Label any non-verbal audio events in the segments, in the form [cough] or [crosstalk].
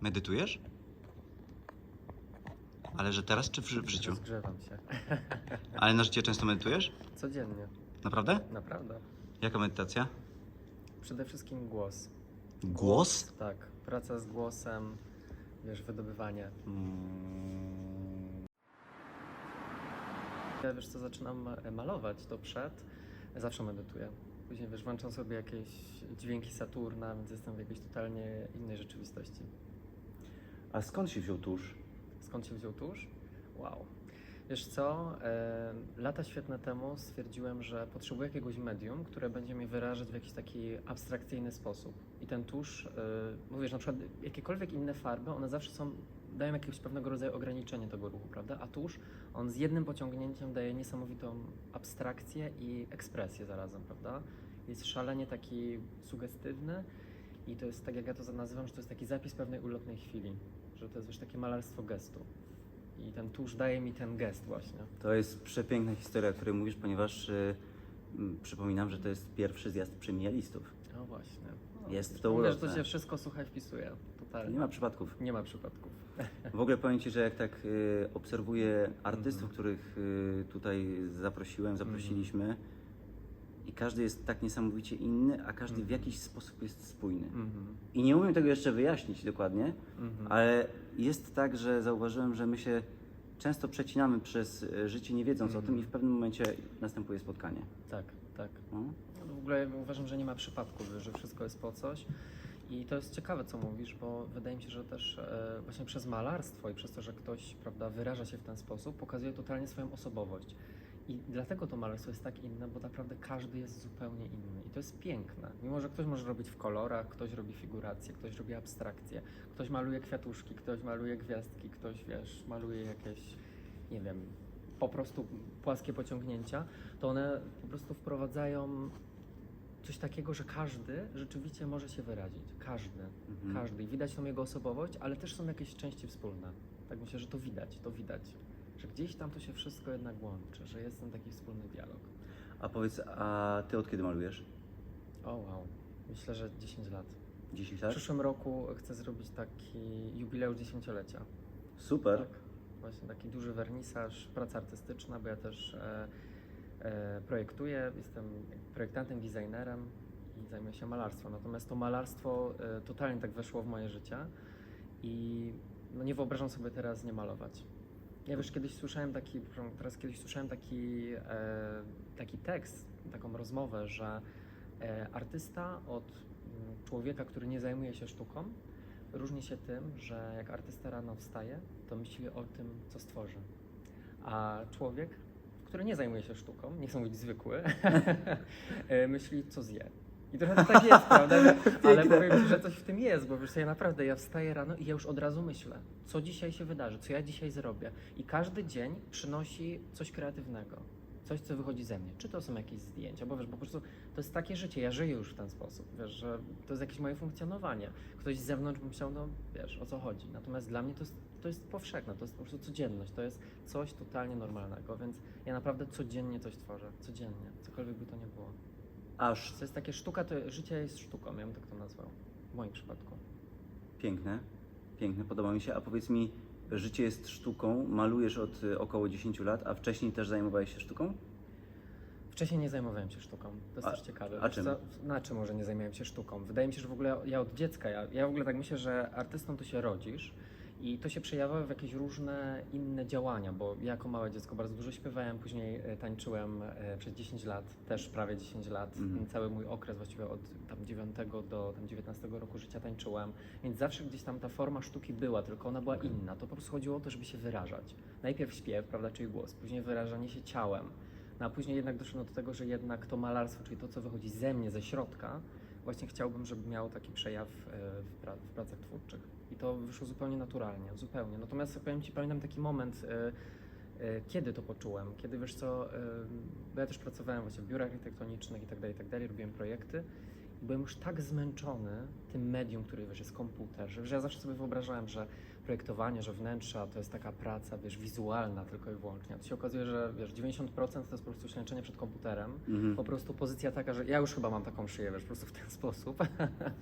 Medytujesz? Ale że teraz czy w, ży- w życiu? Rozgrzewam się. [laughs] Ale na życie często medytujesz? Codziennie, Naprawdę? naprawdę. Jaka medytacja? Przede wszystkim głos. Głos? Tak, praca z głosem, wiesz, wydobywanie. Mm, Ja wiesz co, zaczynam e, malować, to przed, zawsze medytuję. Później wiesz, włączam sobie jakieś dźwięki Saturna, więc jestem w jakiejś totalnie innej rzeczywistości. A skąd się wziął tusz? Skąd się wziął tusz? Wow. Wiesz co, e, lata świetne temu stwierdziłem, że potrzebuję jakiegoś medium, które będzie mnie wyrażać w jakiś taki abstrakcyjny sposób. I ten tusz, e, mówisz, na przykład jakiekolwiek inne farby, one zawsze są, dają jakiegoś pewnego rodzaju ograniczenie tego ruchu, prawda? A tusz, on z jednym pociągnięciem daje niesamowitą abstrakcję i ekspresję zarazem, prawda? Jest szalenie taki sugestywny i to jest, tak jak ja to nazywam, że to jest taki zapis pewnej ulotnej chwili, że to jest już takie malarstwo gestu. I ten tusz daje mi ten gest właśnie. To jest przepiękna historia, o której mówisz, ponieważ y, m, przypominam, że to jest pierwszy zjazd premialistów. No właśnie. No, Jest to Mówię, że to się wszystko słuchaj wpisuje. Totalnie. Nie ma przypadków. Nie ma przypadków. [laughs] W ogóle powiem Ci, że jak tak y, obserwuję artystów, Mhm. których y, tutaj zaprosiłem, zaprosiliśmy i każdy jest tak niesamowicie inny, a każdy w Mhm. jakiś sposób jest spójny. Mhm. I nie umiem tego jeszcze wyjaśnić dokładnie, Mhm. ale jest tak, że zauważyłem, że my się często przecinamy przez y, życie nie wiedząc o tym i w pewnym momencie następuje spotkanie. Tak, tak. No? No, W ogóle uważam, że nie ma przypadków, że wszystko jest po coś. I to jest ciekawe, co mówisz, bo wydaje mi się, że też e, właśnie przez malarstwo i przez to, że ktoś prawda, wyraża się w ten sposób, pokazuje totalnie swoją osobowość. I dlatego to malarstwo jest tak inne, bo naprawdę każdy jest zupełnie inny. I to jest piękne. Mimo, że ktoś może robić w kolorach, ktoś robi figurację, ktoś robi abstrakcję, ktoś maluje kwiatuszki, ktoś maluje gwiazdki, ktoś, wiesz, maluje jakieś, nie wiem, po prostu płaskie pociągnięcia, to one po prostu wprowadzają coś takiego, że każdy rzeczywiście może się wyrazić. Każdy. Mhm. Każdy. I widać tą jego osobowość, ale też są jakieś części wspólne. Tak myślę, że to widać, to widać. Że gdzieś tam to się wszystko jednak łączy, że jest ten taki wspólny dialog. A powiedz, a Ty od kiedy malujesz? O wow. Myślę, że 10 lat. 10 W lat? przyszłym roku chcę zrobić taki jubileusz dziesięciolecia. Super. Tak. Właśnie taki duży wernisaż, praca artystyczna, bo ja też e, e, projektuję, jestem projektantem, designerem i zajmuję się malarstwem. Natomiast to malarstwo e, totalnie tak weszło w moje życie i no nie wyobrażam sobie teraz nie malować. Ja wiesz, kiedyś słyszałem taki, teraz kiedyś słyszałem taki, e, taki tekst, taką rozmowę, że e, artysta od mm, człowieka, który nie zajmuje się sztuką, różni się tym, że jak artysta rano wstaje, to myśli o tym, co stworzy. A człowiek, który nie zajmuje się sztuką, nie chcę mówić zwykły, [laughs] e, myśli, co zje. I trochę to tak jest, [laughs] prawda? Ale powiem Ci, że coś w tym jest, bo wiesz, co, ja naprawdę, ja wstaję rano i ja już od razu myślę, co dzisiaj się wydarzy, co ja dzisiaj zrobię. I każdy dzień przynosi coś kreatywnego, coś, co wychodzi ze mnie. Czy to są jakieś zdjęcia, bo wiesz, bo po prostu to jest takie życie, ja żyję już w ten sposób, wiesz, że to jest jakieś moje funkcjonowanie. Ktoś z zewnątrz by myślał, no wiesz, o co chodzi. Natomiast dla mnie to jest, to jest powszechne, to jest po prostu codzienność, to jest coś totalnie normalnego, więc ja naprawdę codziennie coś tworzę, codziennie, cokolwiek by to nie było. Aż To jest takie sztuka, to życie jest sztuką, ja bym tak to nazwał, w moim przypadku. piękne. Piękne, podoba mi się. A powiedz mi, życie jest sztuką, malujesz od y, około 10 lat, a wcześniej też zajmowałeś się sztuką? Wcześniej nie zajmowałem się sztuką, to jest A- też ciekawe. a Wiesz czym? Na czym może nie zajmowałem się sztuką? Wydaje mi się, że w ogóle ja od dziecka, ja, ja w ogóle tak myślę, że artystą to się rodzisz i to się przejawia w jakieś różne inne działania, bo ja jako małe dziecko bardzo dużo śpiewałem, później e, tańczyłem e, przez 10 lat, też prawie 10 lat, Mhm. cały mój okres właściwie od tam 9 do tam 19 roku życia tańczyłem, więc zawsze gdzieś tam ta forma sztuki była, tylko ona była inna, to po prostu chodziło o to, żeby się wyrażać. Najpierw śpiew, prawda, czyli głos, później wyrażanie się ciałem, no a później jednak doszedłem do tego, że jednak to malarstwo, czyli to, co wychodzi ze mnie, ze środka, właśnie chciałbym, żeby miało taki przejaw e, w, pra- w pracach twórczych. I to wyszło zupełnie naturalnie, zupełnie. Natomiast powiem Ci, pamiętam taki moment, e, e, kiedy to poczułem, kiedy wiesz co, e, ja też pracowałem właśnie w biurach architektonicznych i tak dalej, i tak dalej, robiłem projekty byłem już tak zmęczony tym medium, który wiesz, jest komputer, że, że ja zawsze sobie wyobrażałem, że projektowanie, że wnętrza to jest taka praca, wiesz, wizualna tylko i wyłącznie. A to się okazuje, że wiesz, 90% to jest po prostu ślęczenie przed komputerem. Mhm. Po prostu pozycja taka, że ja już chyba mam taką szyję, wiesz, po prostu w ten [laughs] sposób.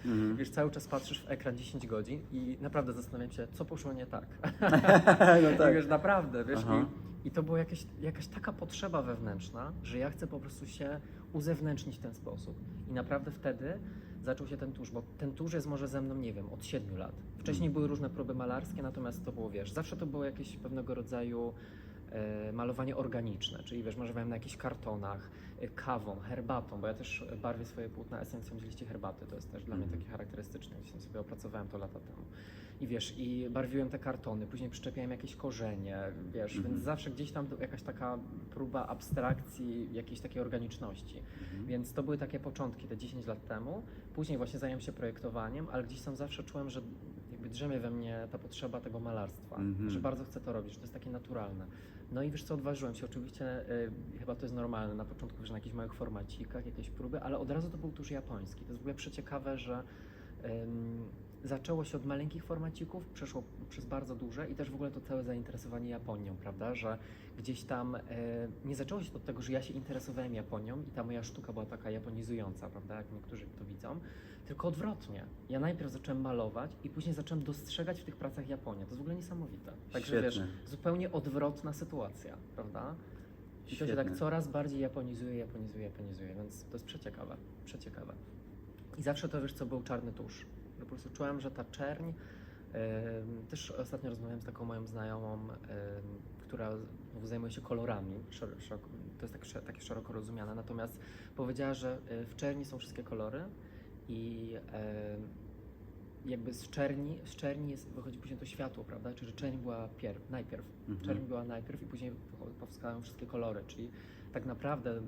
Mhm. Wiesz, cały czas patrzysz w ekran 10 godzin i naprawdę zastanawiam się, co poszło nie tak. [laughs] no I wiesz, naprawdę, wiesz, i, i to była jakaś taka potrzeba wewnętrzna, że ja chcę po prostu się uzewnętrznić w ten sposób. I naprawdę wtedy zaczął się ten tusz, bo ten tusz jest może ze mną, nie wiem, od 7 lat. Wcześniej były różne próby malarskie, natomiast to było, wiesz, zawsze to było jakieś pewnego rodzaju malowanie organiczne, czyli wiesz, malowałem na jakichś kartonach, e, kawą, herbatą, bo ja też barwię swoje płótna esencją z liści herbaty, to jest też dla mnie Mhm. takie charakterystyczne, gdzieś tam sobie opracowałem to lata temu. I wiesz, i barwiłem te kartony, później przyczepiałem jakieś korzenie, wiesz, Mhm. więc zawsze gdzieś tam jakaś taka próba abstrakcji, jakiejś takiej organiczności. Mhm. Więc to były takie początki, te 10 lat temu. Później właśnie zająłem się projektowaniem, ale gdzieś tam zawsze czułem, że jakby drzemie we mnie ta potrzeba tego malarstwa, Mhm. że bardzo chcę to robić, że to jest takie naturalne. No i wiesz co, odważyłem się oczywiście, y, chyba to jest normalne, na początku wiesz, na jakichś małych formacikach, jakieś próby, ale od razu to był tuż japoński. To jest w ogóle przeciekawe, że zaczęło się od maleńkich formacików, przeszło przez bardzo duże i też w ogóle to całe zainteresowanie Japonią, prawda, że gdzieś tam e, nie zaczęło się od tego, że ja się interesowałem Japonią i ta moja sztuka była taka japonizująca, prawda, jak niektórzy to widzą, tylko odwrotnie. Ja najpierw zacząłem malować i później zacząłem dostrzegać w tych pracach Japonię. To jest w ogóle niesamowite. Także wiesz, Świetne. zupełnie odwrotna sytuacja, prawda? I to się tak coraz bardziej japonizuje, japonizuje, japonizuje, więc to jest przeciekawe, przeciekawe. I zawsze to, wiesz co, był czarny tusz. Po prostu czułem, że ta czerń, też ostatnio rozmawiałem z taką moją znajomą, która zajmuje się kolorami, szeroko, to jest tak, takie szeroko rozumiane, natomiast powiedziała, że e, w czerni są wszystkie kolory i jakby z czerni, z czerni jest, wychodzi później to światło, prawda? Czyli czerń była pierw, najpierw. Mhm. Czerń była najpierw i później powstają wszystkie kolory, czyli tak naprawdę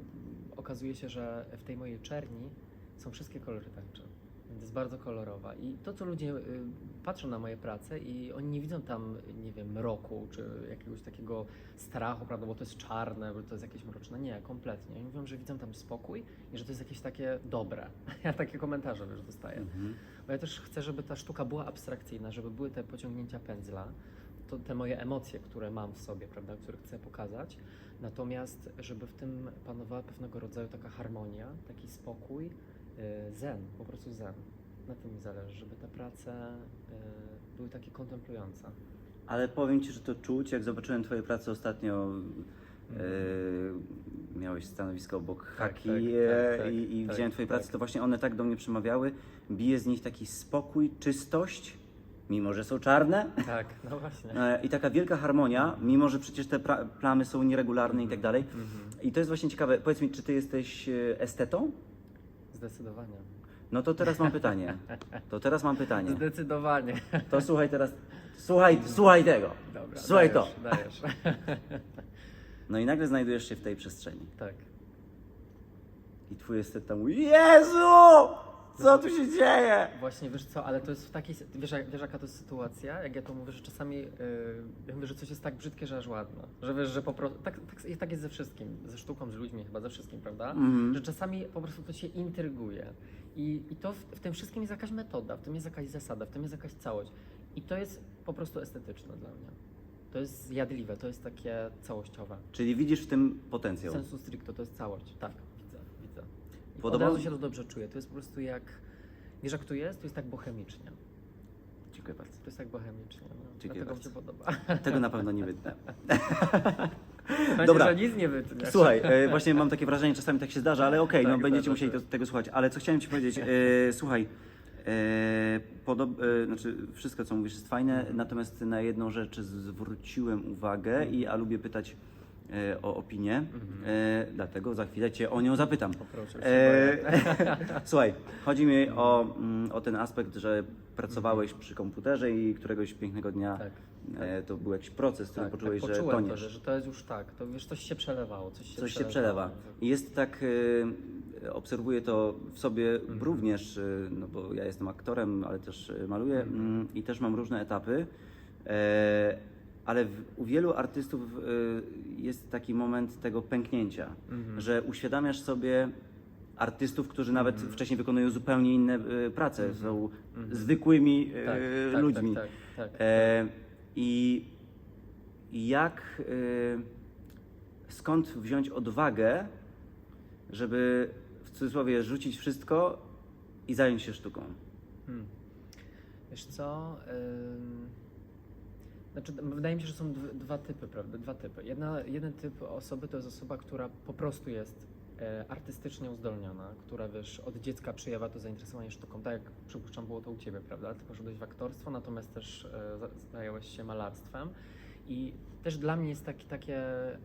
okazuje się, że w tej mojej czerni są wszystkie kolory tańcze. Więc jest bardzo kolorowa. I to, co ludzie y, patrzą na moje prace i oni nie widzą tam, nie wiem, mroku czy jakiegoś takiego strachu, prawda, bo to jest czarne, bo to jest jakieś mroczne. Nie, kompletnie. Oni mówią, że widzą tam spokój i że to jest jakieś takie dobre. [laughs] Ja takie komentarze, wiesz, dostaję. Mhm. Bo ja też chcę, żeby ta sztuka była abstrakcyjna, żeby były te pociągnięcia pędzla, to te moje emocje, które mam w sobie, prawda, które chcę pokazać. Natomiast, żeby w tym panowała pewnego rodzaju taka harmonia, taki spokój, zen, po prostu zen. Na tym mi zależy, żeby te prace yy, były takie kontemplujące. Ale powiem Ci, że to czuć, jak zobaczyłem Twoje prace ostatnio, e, miałeś stanowisko obok Mhm. Tak, Haki tak, e, tak, tak, i, i tak, widziałem Twoje tak. prace, to właśnie one tak do mnie przemawiały. Bije z nich taki spokój, czystość, mimo że są czarne. Tak, no właśnie. E, I taka wielka harmonia, mimo że przecież te plamy są nieregularne i tak dalej. Mhm. I to jest właśnie ciekawe. Powiedz mi, czy Ty jesteś e, estetą? Zdecydowanie. No to teraz mam pytanie. To teraz mam pytanie. Zdecydowanie. To słuchaj teraz. Słuchaj, słuchaj tego. Dobra, Słuchaj dajesz, to. Dajesz. [laughs] No i nagle znajdujesz się w tej przestrzeni. tak. I twój estet tam Jezu! Co tu się dzieje? Właśnie, wiesz co, ale to jest w takiej, sy- wiesz, jak- wiesz jaka to jest sytuacja, jak ja to mówię, że czasami, yy, ja mówię, że coś jest tak brzydkie, że aż ładne, że wiesz, że po prostu, tak, tak, tak jest ze wszystkim, ze sztuką, z ludźmi chyba, ze wszystkim, prawda? Mhm. Że czasami po prostu to się intryguje i, i to w, w tym wszystkim jest jakaś metoda, w tym jest jakaś zasada, w tym jest jakaś całość i to jest po prostu estetyczne dla mnie. To jest zjadliwe, to jest takie całościowe. Czyli widzisz w tym potencjał. Sensu stricto to jest całość. Tak, Podoba- Od razu się to dobrze czuję. To jest po prostu jak. Wiesz jak tu jest? To jest tak bochemicznie. Dziękuję bardzo. To jest tak bochemicznie. No. Dziękuję Dlatego mi się podoba. Tego na pewno nie wytnę. [laughs] Dobra. że nic nie wytniesz. Słuchaj, e, właśnie mam takie wrażenie, czasami tak się zdarza, ale okej, no Tak, będziecie zdarza musieli się. to, tego słuchać. Ale co chciałem Ci powiedzieć, e, słuchaj, e, podob, e, znaczy wszystko co mówisz jest fajne, Mhm. natomiast na jedną rzecz zwróciłem uwagę i a lubię pytać e, o opinię, e, dlatego za chwilę Cię o nią zapytam. Się E. [laughs] Słuchaj, chodzi mi o, mm, o ten aspekt, że pracowałeś przy komputerze i któregoś pięknego dnia Tak. e, to był jakiś proces, który Tak, poczułeś, tak, że poczułem toniesz. to, że, że to jest już tak. To wiesz, coś się przelewało. Coś się Coś się przelewa. I jest tak, e, obserwuję to w sobie Mhm. również, e, no bo ja jestem aktorem, ale też maluję Mhm. mm, i też mam różne etapy, e, ale w, u wielu artystów e, jest taki moment tego pęknięcia, Mhm. że uświadamiasz sobie, artystów, którzy nawet Mhm. wcześniej wykonują zupełnie inne e, prace, Mhm. są Mhm. zwykłymi e, Tak, tak, ludźmi. Tak, tak, tak. E, I jak, e, skąd wziąć odwagę, żeby w cudzysłowie rzucić wszystko i zająć się sztuką? Hmm. Wiesz co? ym, Znaczy, wydaje mi się, że są dw- dwa typy, prawda? Dwa typy. Jedna, jeden typ osoby to jest osoba, która po prostu jest e, artystycznie uzdolniona, która wiesz, od dziecka przejawia to zainteresowanie sztuką, tak jak przypuszczam było to u Ciebie, prawda? Ty poszedłeś w aktorstwo, natomiast też e, za- zająłeś się malarstwem i też dla mnie jest taki, takie e,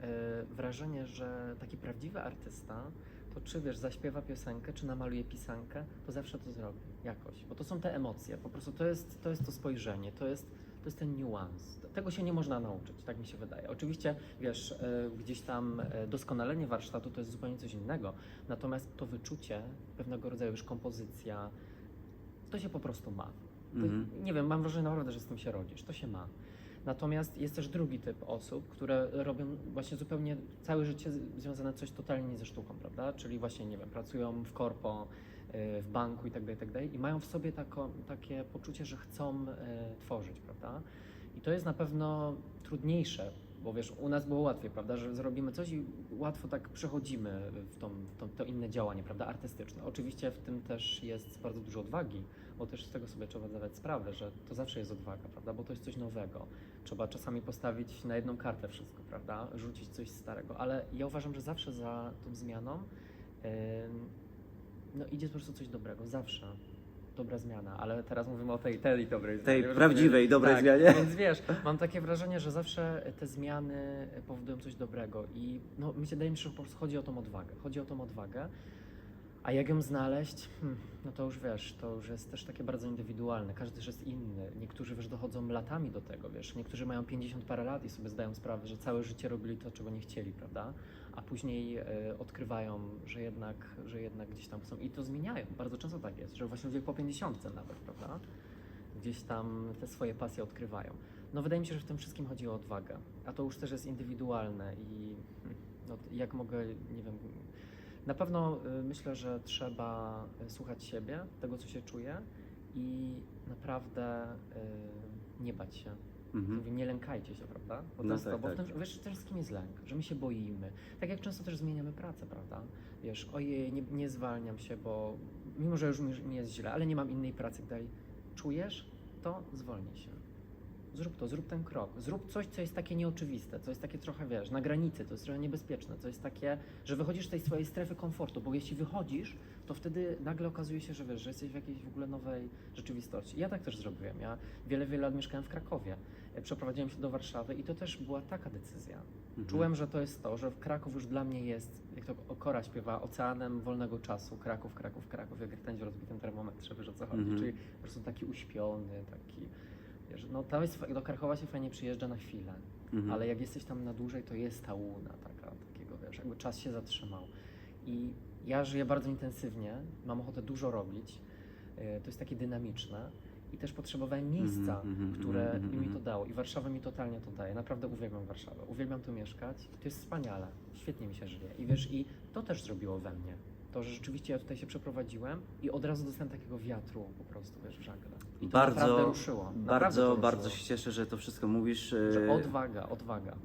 wrażenie, że taki prawdziwy artysta to czy wiesz, zaśpiewa piosenkę, czy namaluje pisankę, to zawsze to zrobi jakoś, bo to są te emocje, po prostu to jest to, jest to spojrzenie, to jest, to jest ten niuans. Tego się nie można nauczyć, tak mi się wydaje. Oczywiście, wiesz, e, gdzieś tam e, doskonalenie warsztatu to jest zupełnie coś innego, natomiast to wyczucie, pewnego rodzaju już kompozycja, to się po prostu ma. To, Mhm. Nie wiem, mam wrażenie naprawdę, że z tym się rodzisz, to się ma. Natomiast jest też drugi typ osób, które robią właśnie zupełnie całe życie związane coś totalnie ze sztuką, prawda? Czyli właśnie, nie wiem, pracują w korpo, w banku i tak dalej, i tak i mają w sobie tako, takie poczucie, że chcą y, tworzyć, prawda? I to jest na pewno trudniejsze, bo wiesz, u nas było łatwiej, prawda, że zrobimy coś i łatwo tak przechodzimy w, tą, w to inne działanie, prawda, artystyczne. Oczywiście w tym też jest bardzo dużo odwagi, bo też z tego sobie trzeba zdawać sprawę, że to zawsze jest odwaga, prawda, bo to jest coś nowego. Trzeba czasami postawić na jedną kartę wszystko, prawda, rzucić coś starego, ale ja uważam, że zawsze za tą zmianą no idzie po prostu coś dobrego, zawsze. Dobra zmiana, ale teraz mówimy o tej, tej dobrej Tej zmianie. prawdziwej, dobrej tak, zmianie. Więc wiesz, mam takie wrażenie, że zawsze te zmiany powodują coś dobrego i no, mi się wydaje że po prostu chodzi o tą odwagę. Chodzi o tą odwagę, a jak ją znaleźć, hmm, no to już wiesz, to już jest też takie bardzo indywidualne. Każdy też jest inny. Niektórzy wiesz, dochodzą latami do tego, wiesz. Niektórzy mają 50 parę lat i sobie zdają sprawę, że całe życie robili to, czego nie chcieli, prawda? A później e, odkrywają, że jednak, że jednak gdzieś tam są i to zmieniają. Bardzo często tak jest, że właśnie ludzie po 50 nawet, prawda? Gdzieś tam te swoje pasje odkrywają. No wydaje mi się, że w tym wszystkim chodzi o odwagę, a to już też jest indywidualne i hmm, no, jak mogę, nie wiem, na pewno y, myślę, że trzeba y, słuchać siebie, tego co się czuje i naprawdę nie bać się. Mhm. Mówię, nie lękajcie się, prawda? Bo, to No jest tak, to, bo tak. wiesz, też z kim jest lęk, że my się boimy. Tak jak często też zmieniamy pracę, prawda? Wiesz, ojej, nie, nie zwalniam się, bo mimo, że już mi mi jest źle, ale nie mam innej pracy, daj. Czujesz to? Zwolnij się. Zrób to, zrób ten krok. Zrób coś, co jest takie nieoczywiste, co jest takie trochę, wiesz, na granicy, to jest trochę niebezpieczne, co jest takie, że wychodzisz z tej swojej strefy komfortu, bo jeśli wychodzisz, to wtedy nagle okazuje się, że wiesz, że jesteś w jakiejś w ogóle nowej rzeczywistości. Ja tak też zrobiłem. Ja wiele, wiele lat mieszkałem w Krakowie. Przeprowadziłem się do Warszawy i to też była taka decyzja. Mhm. Czułem, że to jest to, że Kraków już dla mnie jest, jak to Okora śpiewa, oceanem wolnego czasu. Kraków, Kraków, Kraków, jak ten w rozbitym termometrze, wiesz o co chodzi. Mhm. Czyli po prostu taki uśpiony, taki, wiesz, no tam jest, do Krakowa się fajnie przyjeżdża na chwilę, Mhm. ale jak jesteś tam na dłużej, to jest ta łuna taka, takiego, wiesz, jakby czas się zatrzymał. I ja żyję bardzo intensywnie, mam ochotę dużo robić, e, to jest takie dynamiczne i też potrzebowałem miejsca, Mhm, mhm, które mhm, mi to mhm. dało i Warszawa mi totalnie to daje. Naprawdę uwielbiam Warszawę, uwielbiam tu mieszkać, to jest wspaniale, świetnie mi się żyje i wiesz, i to też zrobiło we mnie. To, że rzeczywiście ja tutaj się przeprowadziłem i od razu dostałem takiego wiatru po prostu, wiesz, w żagle. I to naprawdę Bardzo, ruszyło. Naprawdę bardzo, to bardzo ruszyło. się cieszę, że to wszystko mówisz. Że e, odwaga, odwaga. E,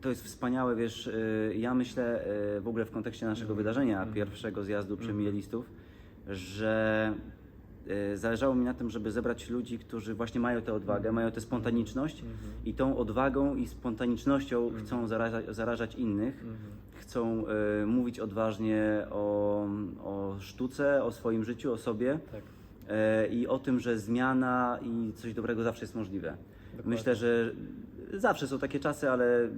To jest wspaniałe, wiesz, e, ja myślę w ogóle w kontekście naszego Mhm. wydarzenia, Mhm. pierwszego zjazdu przemielistów, że zależało mi na tym, żeby zebrać ludzi, którzy właśnie mają tę odwagę, mają tę spontaniczność Mhm. i tą odwagą i spontanicznością Mhm. chcą zarażać, zarażać innych, Mhm. chcą e, mówić odważnie o, o sztuce, o swoim życiu, o sobie Tak. e, i o tym, że zmiana i coś dobrego zawsze jest możliwe. Dokładnie. Myślę, że zawsze są takie czasy, ale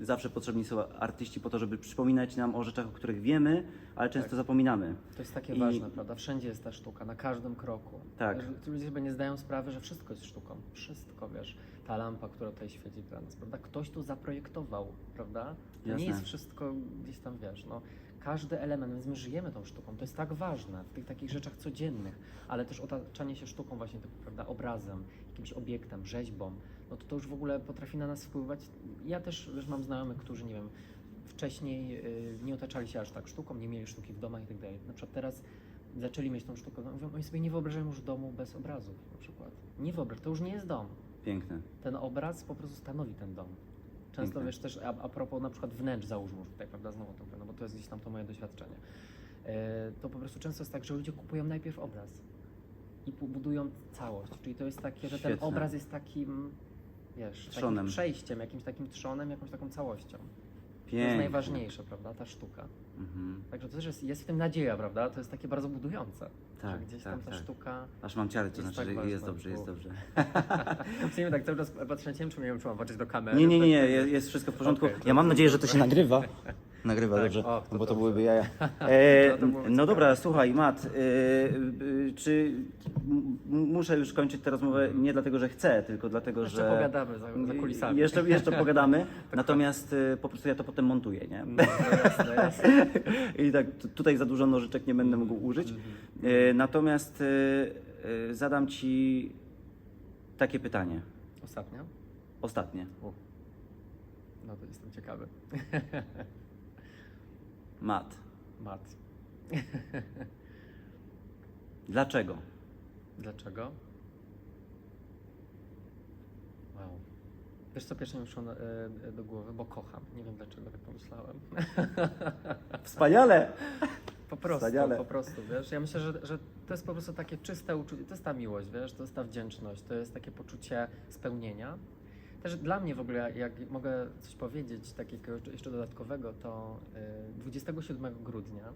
zawsze potrzebni są artyści po to, żeby przypominać nam o rzeczach, o których wiemy, ale często Tak. zapominamy. To jest takie I- ważne, prawda? Wszędzie jest ta sztuka, na każdym kroku. Tak. Ludzie sobie nie zdają sprawy, że wszystko jest sztuką. Wszystko, wiesz. Ta lampa, która tutaj świeci dla nas, prawda? Ktoś tu zaprojektował, prawda? To Jasne. nie jest wszystko gdzieś tam, wiesz, no. Każdy element, więc my żyjemy tą sztuką. To jest tak ważne w tych takich rzeczach codziennych, ale też otaczanie się sztuką właśnie, typu, prawda, obrazem, jakimś obiektem, rzeźbą, no to to już w ogóle potrafi na nas wpływać. Ja też, wiesz, mam znajomych, którzy, nie wiem, wcześniej y, nie otaczali się aż tak sztuką, nie mieli sztuki w domach i tak dalej. Na przykład teraz zaczęli mieć tą sztukę, no, mówią, oni sobie nie wyobrażają już domu bez obrazów na przykład. Nie wyobraż, to już nie jest dom. Piękne. Ten obraz po prostu stanowi ten dom. Często Piękne. wiesz też, a, a propos na przykład wnętrz załóżmy już tutaj, prawda, znowu to, no bo to jest gdzieś tam to moje doświadczenie. E, to po prostu często jest tak, że ludzie kupują najpierw obraz i budują całość. Czyli to jest takie, że ten Świetne. obraz jest takim, wiesz, Trzonem. takim przejściem, jakimś takim trzonem, jakąś taką całością. To Piękne. jest najważniejsze, prawda, ta sztuka. Mhm. Także to też jest, jest w tym nadzieja, prawda? To jest takie bardzo budujące. Tak, że gdzieś tak, tam ta tak. sztuka. Aż mam ciary, to znaczy, tak że jest dobrze, jest dobrze. [laughs] W sumie tak cały czas patrzę, nie wiem, czy nie wiem, czy mam patrzeć do kamery. Nie, nie, nie, nie, tak, jest- jest wszystko w porządku. Okej, ja mam nadzieję, że to się nagrywa. [laughs] Nagrywa Tak, dobrze, o, to bo to dobrze. byłyby jaja. [laughs] E, to no dobra, słuchaj, Mat, e, e, czy m- muszę już kończyć tę rozmowę nie dlatego, że chcę, tylko dlatego, Jeszcze że... pogadamy za, za kulisami. Jeszcze, jeszcze [laughs] pogadamy, natomiast e, po prostu ja to potem montuję, nie? No, jasne, jasne. [laughs] I tak t- tutaj za dużo nożyczek nie będę mógł użyć. Mhm. E, Natomiast e, e, zadam Ci takie pytanie, Ostatnia? ostatnie. No to jestem ciekawy. Mat, Mat. dlaczego? Dlaczego? Wow. Wiesz co pierwsze mi przyszło na, e, do głowy? Bo kocham. Nie wiem dlaczego tak pomyślałem. [laughs] Wspaniale! Po prostu, Wspaniale. po prostu, wiesz. Ja myślę, że, że to jest po prostu takie czyste uczucie, to jest ta miłość, wiesz, to jest ta wdzięczność, to jest takie poczucie spełnienia. Też dla mnie w ogóle, jak mogę coś powiedzieć takiego jeszcze dodatkowego, to y, 27 grudnia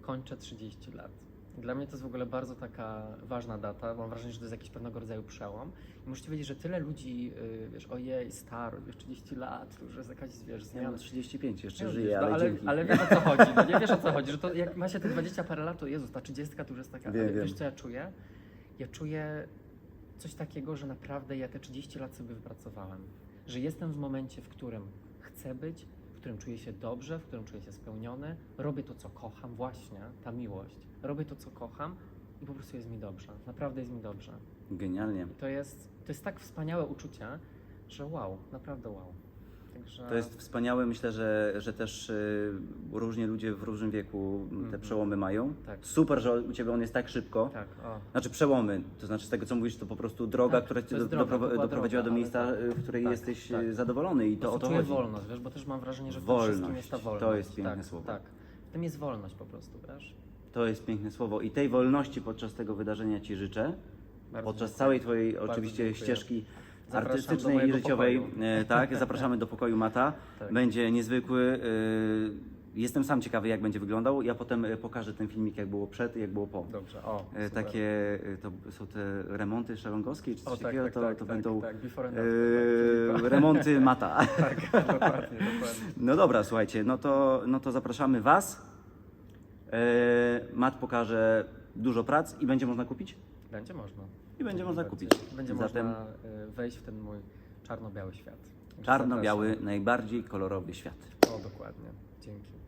kończę 30 lat. Dla mnie to jest w ogóle bardzo taka ważna data. Mam wrażenie, że to jest jakiś pewnego rodzaju przełom. I muszę ci powiedzieć, że tyle ludzi, y, wiesz, ojej, staro, wiesz, 30 lat, już jest jakaś, wiesz, Ja zmiana. mam 35, jeszcze No, żyję, no, ale, ale, ale wiesz o co chodzi, no nie wiesz o co chodzi, że to jak ma się te 20 parę lat, to Jezus, ta 30 to już jest taka, Wiem, ale wiesz co ja czuję? Ja czuję coś takiego, że naprawdę ja te 30 lat sobie wypracowałem, że jestem w momencie, w którym chcę być, w którym czuję się dobrze, w którym czuję się spełniony, robię to, co kocham, właśnie, ta miłość, robię to, co kocham i po prostu jest mi dobrze, naprawdę jest mi dobrze. Genialnie. I to jest, to jest tak wspaniałe uczucie, że wow, naprawdę wow. Także... To jest wspaniałe, myślę, że, że też y, różni ludzie w różnym wieku te Mhm. przełomy mają. Tak. Super, że u Ciebie on jest tak szybko. Tak, o. Znaczy przełomy, to znaczy z tego co mówisz, to po prostu droga, Tak, która to Cię do, droga, to doprowadziła droga, do miejsca, ale y, w której tak, jesteś tak. y, zadowolony i to o to chodzi. wolność, wiesz, bo też mam wrażenie, że w tym Wolność. wszystkim jest ta To wolność. jest piękne tak, słowo. Tak, w tym jest wolność po prostu, wiesz. To jest piękne słowo i tej wolności podczas tego wydarzenia Ci życzę. Bardzo podczas dziękuję. całej Twojej Bardzo oczywiście dziękuję. ścieżki Zapraszam artystycznej i życiowej. pokoju. E, tak, zapraszamy do pokoju Mata. [laughs] Tak. Będzie niezwykły. e, Jestem sam ciekawy, jak będzie wyglądał. Ja potem e, pokażę ten filmik, jak było przed i jak było po. Dobrze, o, super. Takie to są te remonty szalongowskie, czy O, coś tak, takiego, tak, to, tak, to tak, będą tak, e, tak, [laughs] remonty Mata. [laughs] Tak, dokładnie, dokładnie. No dobra, słuchajcie, no to, no to zapraszamy Was. E, Mat pokaże dużo prac i będzie można kupić? Będzie można. I będzie można kupić. Będzie Zatem można y, wejść w ten mój czarno-biały świat. Czarno-biały, najbardziej kolorowy świat. O, dokładnie. Dzięki.